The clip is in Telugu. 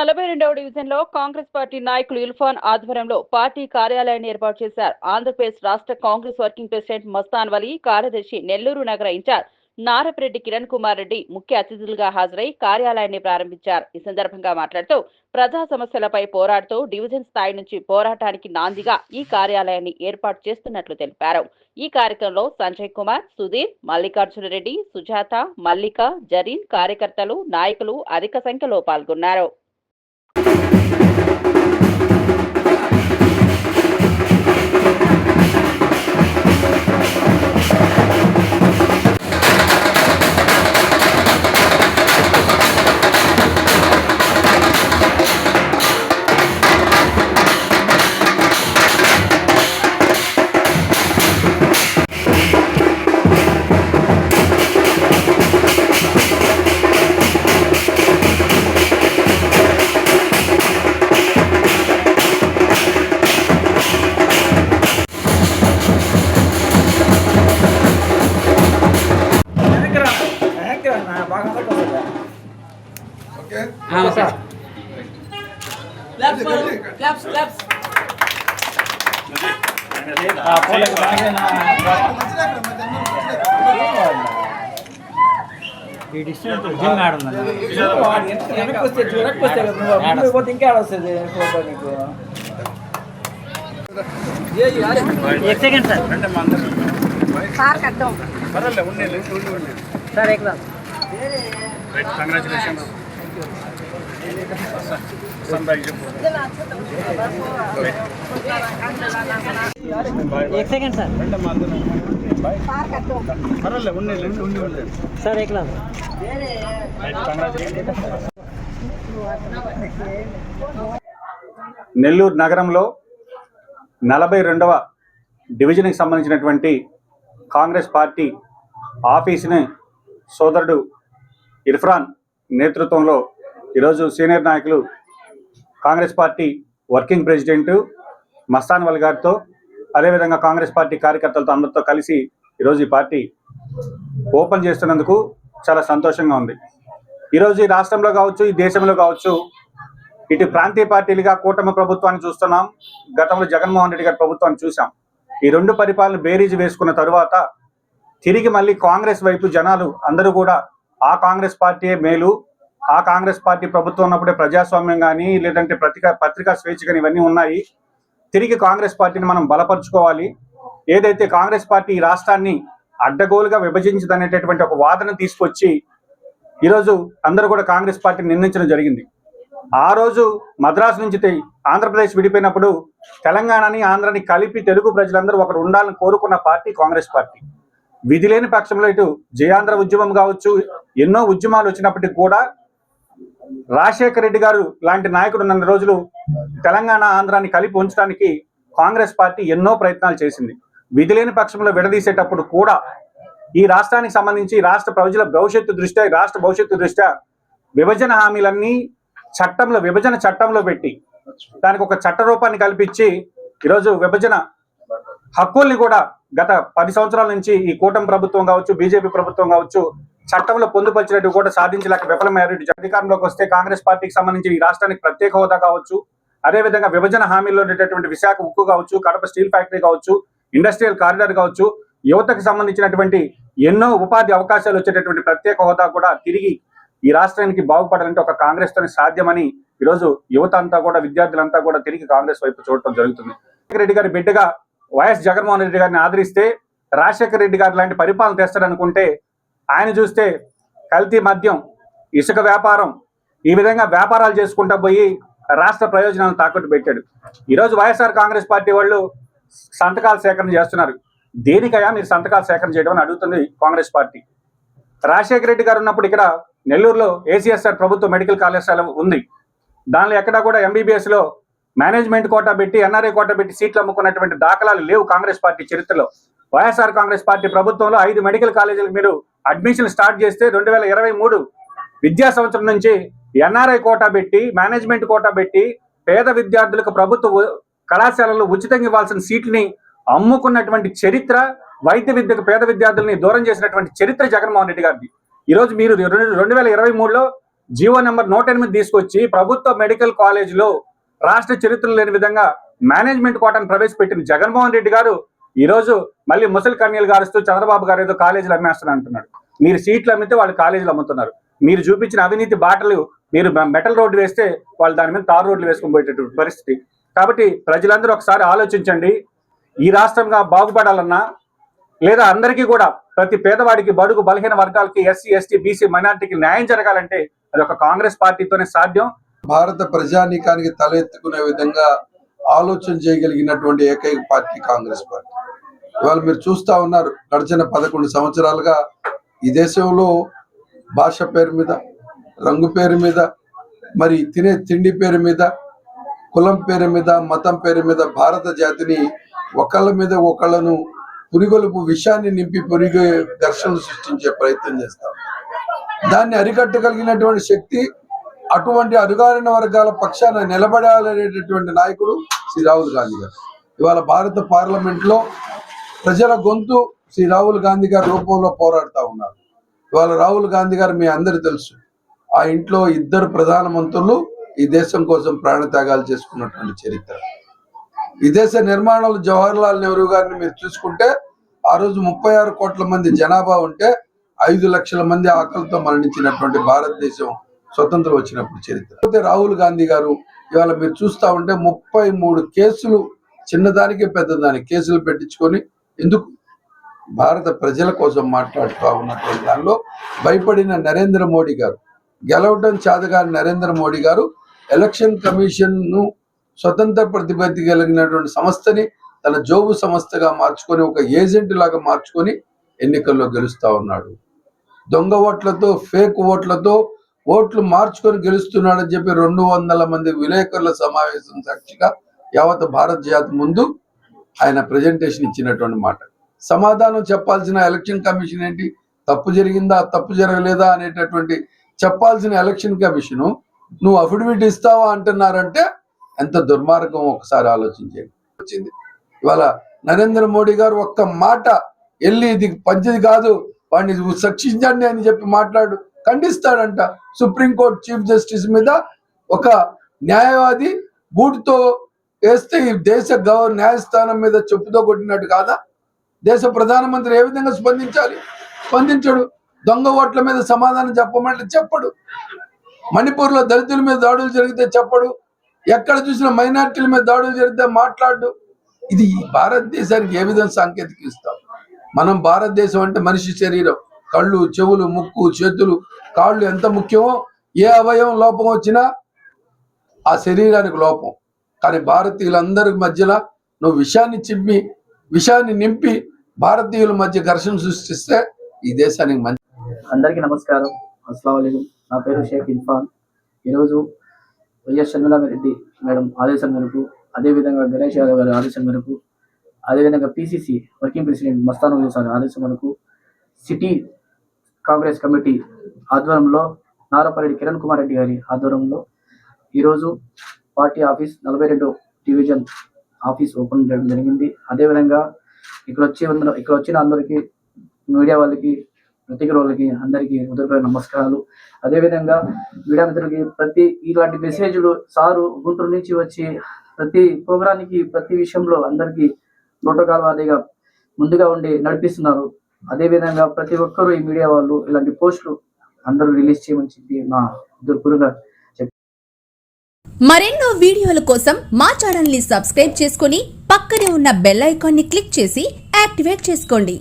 నలభై రెండవ డివిజన్లో కాంగ్రెస్ పార్టీ నాయకులు ఇల్ఫాన్ ఆధ్వర్యంలో పార్టీ కార్యాలయాన్ని ఏర్పాటు చేశారు. ఆంధ్రప్రదేశ్ రాష్ట్ర కాంగ్రెస్ వర్కింగ్ ప్రెసిడెంట్ మస్తాన్ వలీ కార్యదర్శి నెల్లూరు నగర ఇన్ఛార్జ్ నారపరెడ్డి కిరణ్ కుమార్ రెడ్డి ముఖ్య అతిథులుగా హాజరై కార్యాలయాన్ని ప్రారంభించారు. ఈ సందర్భంగా మాట్లాడుతూ ప్రజా సమస్యలపై పోరాడుతూ డివిజన్ స్థాయి నుంచి పోరాటానికి నాందిగా ఈ కార్యాలయాన్ని ఏర్పాటు చేస్తున్నట్లు తెలిపారు. ఈ కార్యక్రమంలో సంజయ్ కుమార్ సుధీర్ మల్లికార్జున రెడ్డి సుజాత మల్లిక జరీన్ కార్యకర్తలు నాయకులు అధిక సంఖ్యలో పాల్గొన్నారు. ఈ డిస్టెన్స్ జిమ్ ఆడ ఉందన్న. వాడు ఎంత వెనక్కి వస్తే వెనక్కి వస్తే కదా నువ్వు ముందుకు పోతే ఇంకా ఆడ వస్తుంది ఫోటో నీకు एक सेकंड सर పార్క్ అడ్డం పర్వాలే ఉండండి ఉండి ఉండి सर एक बार రైట్ కంగ్రాచులేషన్స్ సన్రైజ్ చెప్పు एक सेकंड सर పార్క్ అడ్డం పర్వాలే ఉండండి ఉండి ఉండి ఉండి सर एक लाख రైట్ కంగ్రాచులేషన్స్ నెల్లూరు నగరంలో నలభై రెండవ డివిజన్కి సంబంధించినటువంటి కాంగ్రెస్ పార్టీ ఆఫీసుని సోదరుడు ఇర్ఫాన్ నేతృత్వంలో ఈరోజు సీనియర్ నాయకులు Congress party working president Mastan Vali గారితో అదేవిధంగా కాంగ్రెస్ పార్టీ కార్యకర్తలతో అందరితో కలిసి ఈరోజు ఈ పార్టీ ఓపెన్ చేస్తున్నందుకు చాలా సంతోషంగా ఉంది. ఈరోజు ఈ రాష్ట్రంలో కావచ్చు ఈ దేశంలో కావచ్చు ఇటు ప్రాంతీయ పార్టీలుగా కూటమి ప్రభుత్వాన్ని చూస్తున్నాం గతంలో జగన్మోహన్ రెడ్డి గారి ప్రభుత్వాన్ని చూసాం ఈ రెండు పరిపాలన బేరీజు వేసుకున్న తరువాత తిరిగి మళ్ళీ కాంగ్రెస్ వైపు జనాలు అందరూ కూడా ఆ కాంగ్రెస్ పార్టీయే మేలు ఆ కాంగ్రెస్ పార్టీ ప్రభుత్వం ఉన్నప్పుడే ప్రజాస్వామ్యం కానీ లేదంటే పత్రికా పత్రికా స్వేచ్ఛ కానీ ఇవన్నీ ఉన్నాయి. తిరిగి కాంగ్రెస్ పార్టీని మనం బలపరుచుకోవాలి. ఏదైతే కాంగ్రెస్ పార్టీ ఈ రాష్ట్రాన్ని అడ్డగోలుగా విభజించదనేటటువంటి ఒక వాదన తీసుకొచ్చి ఈరోజు అందరూ కూడా కాంగ్రెస్ పార్టీని నిందించడం జరిగింది. ఆ రోజు మద్రాసు నుంచి ఆంధ్రప్రదేశ్ విడిపోయినప్పుడు తెలంగాణని ఆంధ్రని కలిపి తెలుగు ప్రజలందరూ ఒకరు ఉండాలని కోరుకున్న పార్టీ కాంగ్రెస్ పార్టీ. విధి లేని పక్షంలో ఇటు జయాంధ్ర ఉద్యమం కావచ్చు ఎన్నో ఉద్యమాలు వచ్చినప్పటికీ కూడా రాజశేఖర రెడ్డి గారు లాంటి నాయకుడు నన్న రోజులు తెలంగాణ ఆంధ్రాని కలిపి ఉంచడానికి కాంగ్రెస్ పార్టీ ఎన్నో ప్రయత్నాలు చేసింది. విధి లేని పక్షంలో విడదీసేటప్పుడు కూడా ఈ రాష్ట్రానికి సంబంధించి రాష్ట్ర ప్రజల భవిష్యత్తు దృష్ట్యా రాష్ట్ర భవిష్యత్తు దృష్ట్యా విభజన హామీలన్నీ చట్టంలో విభజన చట్టంలో పెట్టి దానికి ఒక చట్ట రూపాన్ని కల్పించి ఈరోజు విభజన హక్కుల్ని కూడా గత పది సంవత్సరాల నుంచి ఈ కూటమి ప్రభుత్వం కావచ్చు బీజేపీ ప్రభుత్వం కావచ్చు చట్టంలో పొందుపరిచినట్టు కూడా సాధించలేక విఫలమయ్యారు అధికారంలోకి వస్తే కాంగ్రెస్ పార్టీకి సంబంధించి ఈ రాష్ట్రానికి ప్రత్యేక హోదా కావచ్చు. అదేవిధంగా విభజన హామీల్లో ఉండేటటువంటి విశాఖ ఉక్కు కావచ్చు కడప స్టీల్ ఫ్యాక్టరీ కావచ్చు ఇండస్ట్రియల్ కారిడార్ కావచ్చు యువతకు సంబంధించినటువంటి ఎన్నో ఉపాధి అవకాశాలు వచ్చేటటువంటి ప్రత్యేక హోదా కూడా తిరిగి ఈ రాష్ట్రానికి బాగుపడాలంటే ఒక కాంగ్రెస్తోనే సాధ్యమని ఈరోజు యువత అంతా కూడా విద్యార్థులంతా కూడా తిరిగి కాంగ్రెస్ వైపు చూడటం జరుగుతుంది. రెడ్డి గారి బిడ్డగా వైఎస్ జగన్మోహన్ రెడ్డి గారిని ఆదరిస్తే రాజశేఖర రెడ్డి గారు లాంటి పరిపాలన తెస్తాడనుకుంటే ఆయన చూస్తే కల్తీ మద్యం ఇసుక వ్యాపారం ఈ విధంగా వ్యాపారాలు చేసుకుంటా పోయి రాష్ట్ర ప్రయోజనాలను తాకట్టు పెట్టాడు. ఈరోజు వైఎస్ఆర్ కాంగ్రెస్ పార్టీ వాళ్ళు సంతకాల సేకరణ చేస్తున్నారు. దేనికయా మీరు సంతకాలు సేకరణ చేయడం అని అడుగుతుంది కాంగ్రెస్ పార్టీ. రాజశేఖర రెడ్డి గారు ఉన్నప్పుడు ఇక్కడ నెల్లూరులో ఏసీఎస్ఆర్ ప్రభుత్వ మెడికల్ కళాశాల ఉంది. దానిలో ఎక్కడా కూడా ఎంబీబీఎస్లో మేనేజ్మెంట్ కోటా పెట్టి ఎన్ఆర్ఐ కోటా పెట్టి సీట్లు అమ్ముకున్నటువంటి దాఖలాలు లేవు కాంగ్రెస్ పార్టీ చరిత్రలో. వైఎస్ఆర్ కాంగ్రెస్ పార్టీ ప్రభుత్వంలో ఐదు మెడికల్ కాలేజీలకు మీరు అడ్మిషన్ స్టార్ట్ చేస్తే రెండు వేల ఇరవై మూడు విద్యా సంవత్సరం నుంచి ఎన్ఆర్ఐ కోటా పెట్టి మేనేజ్మెంట్ కోటా పెట్టి పేద విద్యార్థులకు ప్రభుత్వ కళాశాలలో ఉచితంగా ఇవ్వాల్సిన సీట్ని అమ్ముకున్నటువంటి చరిత్ర వైద్య విద్యకు పేద విద్యార్థుల్ని దూరం చేసినటువంటి చరిత్ర జగన్మోహన్ రెడ్డి గారిది. ఈ రోజు మీరు రెండు రెండు వేల ఇరవై మూడులో జీవో నెంబర్ నూట ఎనిమిది తీసుకొచ్చి ప్రభుత్వ మెడికల్ కాలేజీలో రాష్ట్ర చరిత్రలో లేని విధంగా మేనేజ్మెంట్ కోటాను ప్రవేశపెట్టిన జగన్మోహన్ రెడ్డి గారు ఈ రోజు మళ్ళీ ముసలి కన్యలు గారుస్తూ చంద్రబాబు గారు ఏదో కాలేజీలు అమ్మేస్తాను అంటున్నాడు. మీరు సీట్లు అమ్మితే వాళ్ళు కాలేజీలు అమ్ముతున్నారు. మీరు చూపించిన అవినీతి బాటలు మీరు మెటల్ రోడ్డు వేస్తే వాళ్ళు దాని మీద తారు రోడ్లు వేసుకుని పోయేటటువంటి పరిస్థితి. కాబట్టి ప్రజలందరూ ఒకసారి ఆలోచించండి. ఈ రాష్ట్రంగా బాగుపడాలన్నా లేదా అందరికీ కూడా ప్రతి పేదవాడికి బడుగు బలహీన వర్గాలకి ఎస్సీ ఎస్టీ బీసీ మైనార్టీకి న్యాయం జరగాలంటే అది ఒక కాంగ్రెస్ పార్టీతోనే సాధ్యం. భారత ప్రజానీకానికి తలెత్తుకునే విధంగా ఆలోచన చేయగలిగినటువంటి ఏకైక పార్టీ కాంగ్రెస్ పార్టీ. ఇవాళ మీరు చూస్తా ఉన్నారు గడిచిన పదకొండు సంవత్సరాలుగా ఈ దేశంలో భాష పేరు మీద రంగు పేరు మీద మరి తినే తిండి పేరు మీద కులం పేరు మీద మతం పేరు మీద భారత జాతిని ఒకళ్ళ మీద ఒకళ్ళను పురిగొలుపు విషయాన్ని నింపి పురిగే ఘర్షణలు సృష్టించే ప్రయత్నం చేస్తాం. దాన్ని అరికట్టగలిగినటువంటి శక్తి అటువంటి అడుగారిన వర్గాల పక్షాన నిలబడాలనేటటువంటి నాయకుడు శ్రీ రాహుల్ గాంధీ గారు. ఇవాళ భారత పార్లమెంట్లో ప్రజల గొంతు శ్రీ రాహుల్ గాంధీ గారి రూపంలో పోరాడుతూ ఉన్నారు. ఇవాళ రాహుల్ గాంధీ గారు మీ అందరు తెలుసు. ఆ ఇంట్లో ఇద్దరు ప్రధానమంత్రులు ఈ దేశం కోసం ప్రాణత్యాగాలు చేసుకున్నటువంటి చరిత్ర. ఈ దేశ నిర్మాణంలో జవహర్ లాల్ నెహ్రూ గారిని మీరు చూసుకుంటే ఆ రోజు ముప్పై ఆరు కోట్ల మంది జనాభా ఉంటే ఐదు లక్షల మంది ఆకలితో మరణించినటువంటి భారతదేశం స్వతంత్రం వచ్చినప్పుడు చరిత్ర. అయితే రాహుల్ గాంధీ గారు ఇవాళ మీరు చూస్తా ఉంటే ముప్పై మూడు కేసులు చిన్నదానికి పెద్దదానికి కేసులు పెట్టించుకొని ఎందుకు భారత ప్రజల కోసం మాట్లాడుతూ ఉన్నటువంటి దానిలో భయపడిన నరేంద్ర మోడీ గారు గెలవటం చాదగాని నరేంద్ర మోడీ గారు ఎలక్షన్ కమిషన్ను స్వతంత్ర ప్రతిపత్తి కలిగినటువంటి సంస్థని తన జోబు సంస్థగా మార్చుకొని ఒక ఏజెంట్ లాగా మార్చుకొని ఎన్నికల్లో గెలుస్తూ ఉన్నాడు. దొంగ ఓట్లతో ఫేక్ ఓట్లతో ఓట్లు మార్చుకొని గెలుస్తున్నాడని చెప్పి రెండు వందల మంది విలేకరుల సమావేశం సాక్షిగా యావత్ భారత జాతి ముందు ఆయన ప్రజెంటేషన్ ఇచ్చినటువంటి మాట. సమాధానం చెప్పాల్సిన ఎలక్షన్ కమిషన్ ఏంటి? తప్పు జరిగిందా? తప్పు జరగలేదా? అనేటటువంటి చెప్పాల్సిన ఎలక్షన్ కమిషను నువ్వు అఫిడవిట్ ఇస్తావా అంటున్నారంటే ఎంత దుర్మార్గం ఒకసారి ఆలోచించండి. వచ్చింది. ఇవాళ నరేంద్ర మోడీ గారు ఒక్క మాట వెళ్ళి ఇది పంచిది కాదు వాడిని శిక్షించండి అని చెప్పి మాట్లాడు. ఖండిస్తాడంట. సుప్రీంకోర్టు చీఫ్ జస్టిస్ మీద ఒక న్యాయవాది బూటుతో వేస్తే ఈ దేశ గౌ న్యాయస్థానం మీద చెప్పుతో కొట్టినట్టు కాదా? దేశ ప్రధానమంత్రి ఏ విధంగా స్పందించాలి? స్పందించడు. దొంగ ఓట్ల మీద సమాధానం చెప్పమంటే చెప్పడు. మణిపూర్లో దళితుల మీద దాడులు జరిగితే చెప్పడు. ఎక్కడ చూసినా మైనార్టీల మీద దాడులు జరిగితే మాట్లాడు. ఇది భారతదేశానికి ఏ విధంగా సాంకేతిక ఇస్తాం? మనం భారతదేశం అంటే మనిషి శరీరం. కళ్ళు చెవులు ముక్కు చేతులు కాళ్ళు ఎంత ముఖ్యమో ఏ అవయవం లోపం వచ్చినా ఆ శరీరానికి లోపం. కానీ భారతీయులందరి మధ్యలో నువ్వు విషాన్ని చిమ్మి విషాన్ని నింపి భారతీయుల మధ్య ఘర్షణ సృష్టిస్తే ఈ దేశానికి మంచి. అందరికీ నమస్కారం. అస్సలం నా పేరు షేక్ ఇర్ఫాన్. ఈరోజు వైఎస్ రెడ్డి మేడం ఆదేశం మేరకు అదేవిధంగా గణేష్ యాదవ్ గారి ఆదేశం మేరకు అదేవిధంగా PCC working president Mastan sir ఆదేశం మేరకు సిటీ కాంగ్రెస్ కమిటీ ఆధ్వర్యంలో నారపల్లి కిరణ్ కుమార్ రెడ్డి గారి ఆధ్వర్యంలో ఈరోజు పార్టీ ఆఫీస్ నలభై రెండు డివిజన్ ఆఫీస్ ఓపెన్ చేయడం జరిగింది. అదేవిధంగా ఇక్కడ వచ్చి అందరూ ఇక్కడ వచ్చిన అందరికీ మీడియా వాళ్ళకి ప్రతిక వాళ్ళకి అందరికీ ఉదయపై నమస్కారాలు. అదేవిధంగా మీడియా మిత్రులకి ప్రతి ఇలాంటి మెసేజ్లు సారు గుంటూరు నుంచి వచ్చి ప్రతి ప్రోగ్రానికి ప్రతి విషయంలో అందరికీ ప్రోటోకాల్ వాదిగా ముందుగా ఉండి నడిపిస్తున్నారు. అదేవిధంగా ప్రతి ఒక్కరూ ఈ మీడియా వాళ్ళు ఇలాంటి పోస్టులు అందరూ రిలీజ్ చేయమని చెప్పి నా దుర్పురుగా మరెన్నో వీడియోల కోసం మా ఛానల్ని సబ్స్క్రైబ్ చేసుకుని పక్కనే ఉన్న బెల్ ఐకాన్ని క్లిక్ చేసి యాక్టివేట్ చేసుకోండి.